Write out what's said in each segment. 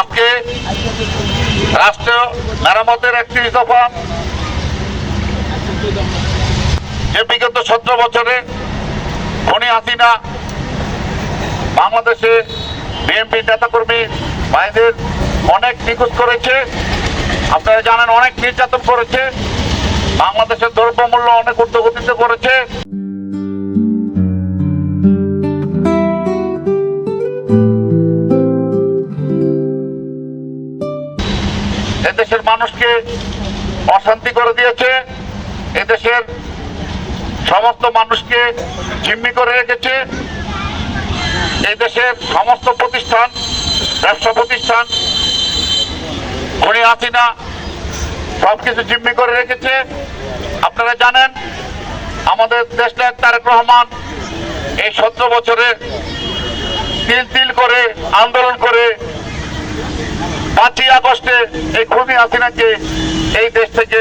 আজকে রাষ্ট্র মেরামতের একটি দফা যে বিগত সতেরো বছরে খনি হাসিনা বাংলাদেশে বিএনপি নেতাকর্মী ভাইদের অনেক নিখোঁজ করেছে। আপনারা জানেন অনেক নির্যাতন করেছে। বাংলাদেশের দ্রব্যমূল্য অনেক ঊর্ধ্বগতিতে করেছে। এদেশের মানুষকে অশান্তি করে দিয়েছে, এদেশের সমস্ত মানুষকে জিম্মি করে রেখেছে এই দেশের সমস্ত প্রতিষ্ঠান, ব্যবসা প্রতিষ্ঠান খনি হাসিনা সব কিছু জিম্মি করে রেখেছে। আপনারা জানেন, আমাদের দেশনায়ক তারেক রহমান এই সতেরো বছরে তিল তিল করে আন্দোলন পাঁচই আগস্টে এই খুনি হাসিনাকে এই দেশ থেকে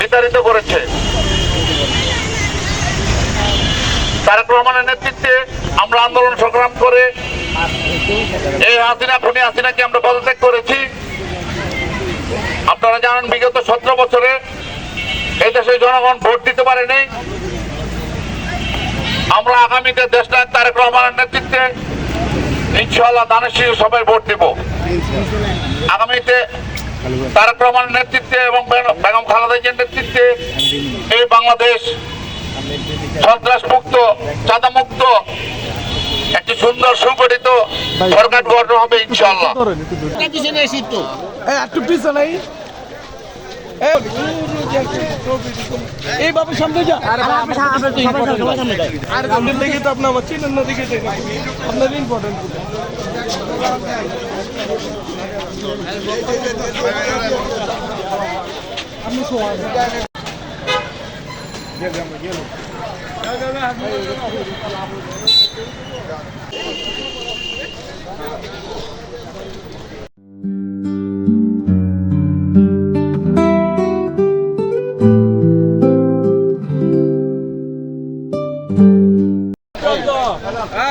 বিতাড়িত করেছে। তারেক রহমানের নেতৃত্বে আমরা আন্দোলন সংগ্রাম করে এই হাসিনা, খুনি হাসিনাকে আমরা পদত্যাগ করেছি। আপনারা জানেন বিগত সতেরো বছরে এই দেশের জনগণ ভোট দিতে পারেনি। আমরা আগামীতে দেশনায়ক তারেক রহমানের নেতৃত্বে ইনশাআল্লাহ দানের শিশু সবাই ভোট দিব। আগামীতে তারক রহমানের নেতৃত্বে এবং বেগম খালেদা জিয়ার নেতৃত্বে এই বাংলাদেশ সন্ত্রাস মুক্ত চাঁদা মুক্ত একটি সুন্দর সুগঠিত সরকার গঠন হবে ইনশাআল্লাহ। এই এই এই বাবু সামনে যা আরে আপনার দেখে তো আপনার আমার চিনেন না দেখে আপনার ইম্পর্টেন্ট আপনি কই